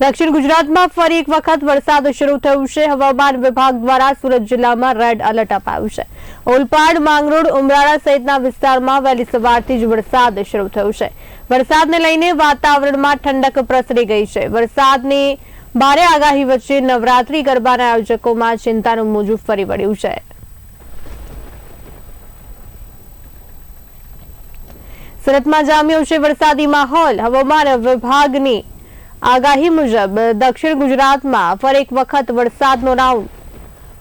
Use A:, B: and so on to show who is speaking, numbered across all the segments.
A: દક્ષિણ ગુજરાતમાં ફરી એક વખત વરસાદ શરૂ થયું છે. હવામાન વિભાગ દ્વારા સુરત જિલ્લામાં રેડ એલર્ટ અપાયું છે. ઓલપાડ, માંગરોળ, ઉમરાળા સહિતના વિસ્તારમાં વહેલી સવારથી જ વરસાદ શરૂ થયો છે. વરસાદને લઈને વાતાવરણમાં ઠંડક પ્રસરી ગઈ છે. વરસાદની ભારે આગાહી વચ્ચે નવરાત્રી ગરબાના આયોજકોમાં ચિંતાનું મોજું ફરી વળ્યું છે. સુરતમાં જામ્યો છે વરસાદી માહોલ. હવામાન વિભાગની આગાહી મુજબ, દક્ષિણ ગુજરાતમાં ફરી એક વખત વરસાદનો રાઉન્ડ.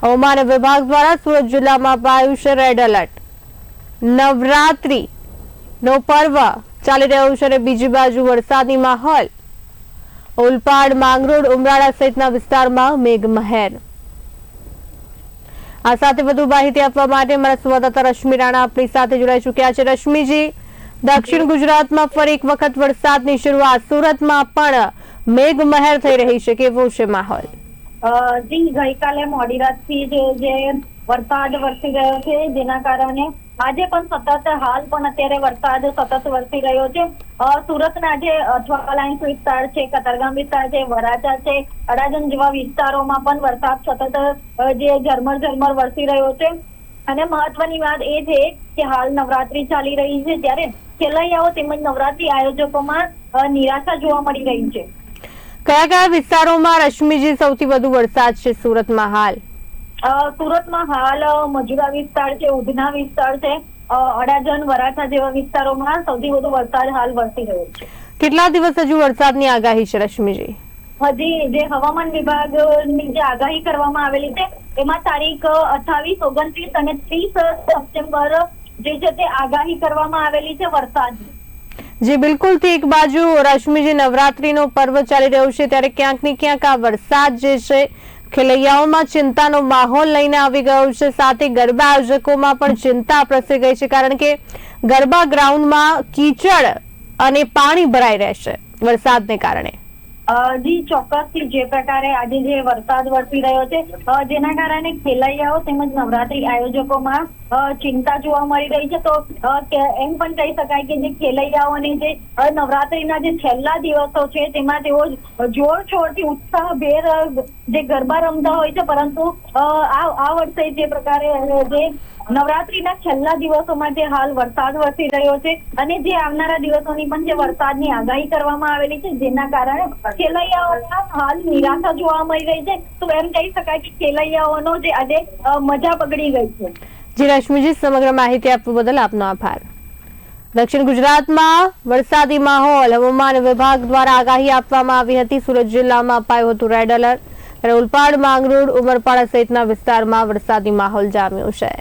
A: હવામાન વિભાગ દ્વારા સુરત જિલ્લામાં અપાયું છે રેડ એલર્ટ. નવરાત્રી નો પર્વ ચાલી રહ્યો છે અને બીજી બાજુ વરસાદી માહોલ. ઓલપાડ માંગરોળ, ઉમરાળા સહિતના વિસ્તારમાં મેઘમહેર. આ સાથે વધુ માહિતી આપવા માટે મારા સંવાદદાતા રશ્મિ રાણા આપણી સાથે જોડાઈ ચૂક્યા છે. રશ્મિજી, દક્ષિણ ગુજરાતમાં ફરી એક વખત વરસાદની શરૂઆત. સુરતમાં પણ મેઘમહેર થઈ રહી છે, કેવો છે માહોલ?
B: જી, ગઈકાલે મોડી રાતથી જ વરસાદ વરસી રહ્યો છે, જેના કારણે આજે પણ સતત હાલ પણ અત્યારે વરસાદ સતત વરસી રહ્યો છે. સુરતના જે અઠવાલાઈન્સ વિસ્તાર છે, કતારગામ વિસ્તાર છે, વરાછા છે, અડાજણ જેવા વિસ્તારોમાં પણ વરસાદ સતત જે ઝરમર ઝરમર વરસી રહ્યો છે. અને મહત્વની વાત એ છે કે હાલ નવરાત્રી ચાલી રહી છે, ત્યારે ખેલૈયાઓ તેમજ નવરાત્રી આયોજકોમાં નિરાશા જોવા મળી રહી છે.
A: કયા કયા વિસ્તારોમાં રશ્મિજી સૌથી વધુ વરસાદ છે? સુરતમાં હાલ.
B: સુરતમાં હાલ મજુરા વિસ્તાર છે ઉધના વિસ્તાર છે અડાજણ વરાછા જેવા વિસ્તારોમાં સૌથી વધુ વરસાદ હાલ વરસી રહ્યો છે.
A: કેટલા દિવસ હજુ વરસાદની આગાહી છે રશ્મિજી?
B: હજી જે હવામાન વિભાગની જે આગાહી કરવામાં આવેલી છે એમાં તારીખ અઠાવીસ ઓગણત્રીસ અને ત્રીસ સપ્ટેમ્બર જે છે તે આગાહી કરવામાં આવેલી છે વરસાદની.
A: જે, બિલકુલથી એક બાજુ રશ્મિજી નવરાત્રીનો પર્વ ચાલી રહ્યો છે, ત્યારે ક્યાંક ને ક્યાંક આ વરસાદ જે છે, ખેલૈયાઓમાં ચિંતાનો માહોલ લઈને આવી ગયો છે. સાથે ગરબા આયોજકોમાં પણ ચિંતા પ્રસરી ગઈ છે, કારણ કે ગરબા ગ્રાઉન્ડમાં કીચડ અને પાણી ભરાઈ રહેશે વરસાદને કારણે.
B: જી ચોક્કસથી જે પ્રકારે આજે જે વરસાદ વરસી રહ્યો છે જેના કારણે ખેલૈયાઓ તેમજ નવરાત્રી આયોજકોમાં ચિંતા જોવા મળી રહી છે. તો એમ પણ કહી શકાય કે જે ખેલૈયાઓને જે નવરાત્રીના જે છેલ્લા દિવસો છે, તેમાં તેઓ જોરશોરથી ઉત્સાહભેર ભેર જે ગરબા રમતા હોય છે, પરંતુ આ આ વર્ષે જે પ્રકારે જે નવરાત્રીના છેલ્લા દિવસોમાં જે હાલ વરસાદ વરસી રહ્યો છે અને જે આવનારા દિવસોની પણ જે વરસાદની આગાહી કરવામાં આવેલી છે, જેના કારણે ખેલૈયાઓના હાલ નિરાશા જોવા મળી રહી છે. તો એમ કહી શકાય કે ખેલૈયાઓનો જે આજે મજા બગડી ગઈ છે.
A: જી રશ્મિજી સમગ્ર માહિતી આપવા બદલ આપનો આભાર. દક્ષિણ ગુજરાતમાં વરસાદી માહોલ હવામાન વિભાગ દ્વારા આગાહી આપવામાં આવી હતી. સુરત જિલ્લામાં અપાયું હતું રેડ એલર્ટ. ત્યારે ઉલપાડ, માંગરોળ, ઉમરપાડા સહિતના વિસ્તારમાં વરસાદી માહોલ જામ્યો છે.